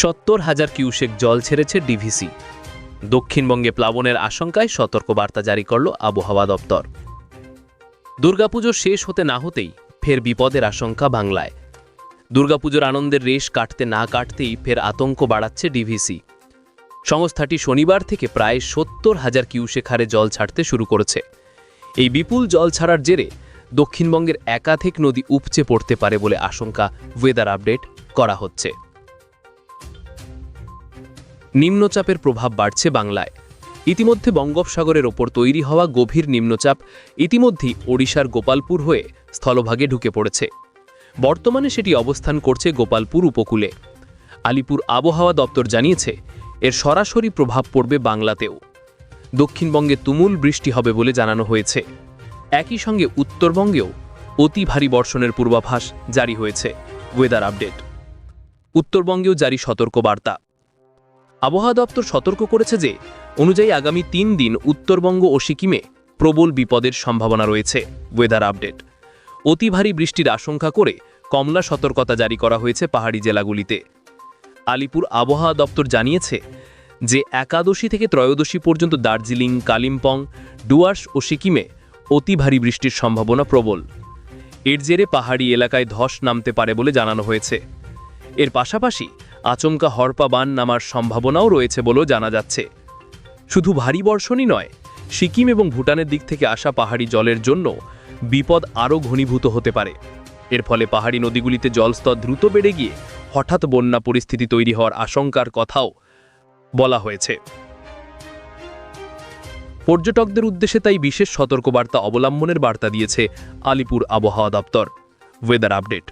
সত্তর হাজার কিউসেক জল ছেড়েছে ডিভিসি। দক্ষিণবঙ্গে প্লাবনের আশঙ্কায় সতর্কবার্তা জারি করল আবহাওয়া দপ্তর। দুর্গাপুজো শেষ হতে না হতেই ফের বিপদের আশঙ্কা বাংলায়। দুর্গাপুজোর আনন্দের রেশ কাটতে না কাটতেই ফের আতঙ্ক বাড়াচ্ছে ডিভিসি। সংস্থাটি শনিবার থেকে প্রায় সত্তর হাজার কিউসেক হারে জল ছাড়তে শুরু করেছে। এই বিপুল জল ছাড়ার জেরে দক্ষিণবঙ্গের একাধিক নদী উপচে পড়তে পারে বলে আশঙ্কা। ওয়েদার আপডেট করা হচ্ছে। নিম্নচাপের প্রভাব বাড়ছে বাংলায়। ইতিমধ্যে বঙ্গোপসাগরের ওপর তৈরি হওয়া গভীর নিম্নচাপ ইতিমধ্যেই ওড়িশার গোপালপুর হয়ে স্থলভাগে ঢুকে পড়েছে। বর্তমানে সেটি অবস্থান করছে গোপালপুর উপকূলে। আলিপুর আবহাওয়া দপ্তর জানিয়েছে, এর সরাসরি প্রভাব পড়বে বাংলাতেও। দক্ষিণবঙ্গে তুমুল বৃষ্টি হবে বলে জানানো হয়েছে। একই সঙ্গে উত্তরবঙ্গেও অতি ভারী বর্ষণের পূর্বাভাস জারি হয়েছে। ওয়েদার আপডেট উত্তরবঙ্গেও জারি সতর্কবার্তা। আবহাওয়া দপ্তর সতর্ক করেছে যে, অনুযায়ী আগামী তিন দিন উত্তরবঙ্গ ও সিকিমে প্রবল বিপদের সম্ভাবনা রয়েছে ওয়েদার আপডেট অতি ভারী বৃষ্টির আশঙ্কা করে কমলা সতর্কতা জারি করা হয়েছে পাহাড়ি জেলাগুলিতে। আলিপুর আবহাওয়া দপ্তর জানিয়েছে যে, একাদশী থেকে ত্রয়োদশী পর্যন্ত দার্জিলিং, কালিম্পং, ডুয়ার্স ও সিকিমে অতি ভারী বৃষ্টির সম্ভাবনা প্রবল। এর জেরে পাহাড়ি এলাকায় ধস নামতে পারে বলে জানানো হয়েছে। এর পাশাপাশি আচমকা হরপা বান নামার সম্ভাবনাও রয়েছে বলেও জানা যাচ্ছে। শুধু ভারী বর্ষণই নয়, সিকিম এবং ভুটানের দিক থেকে আসা পাহাড়ি জলের জন্য বিপদ আরও ঘনীভূত হতে পারে। এর ফলে পাহাড়ি নদীগুলিতে জলস্তর দ্রুত বেড়ে গিয়ে হঠাৎ বন্যা পরিস্থিতি তৈরি হওয়ার আশঙ্কার কথাও বলা হয়েছে। পর্যটকদের উদ্দেশ্যে তাই বিশেষ সতর্কবার্তা অবলম্বনের বার্তা দিয়েছে আলিপুর আবহাওয়া দপ্তর। Weather update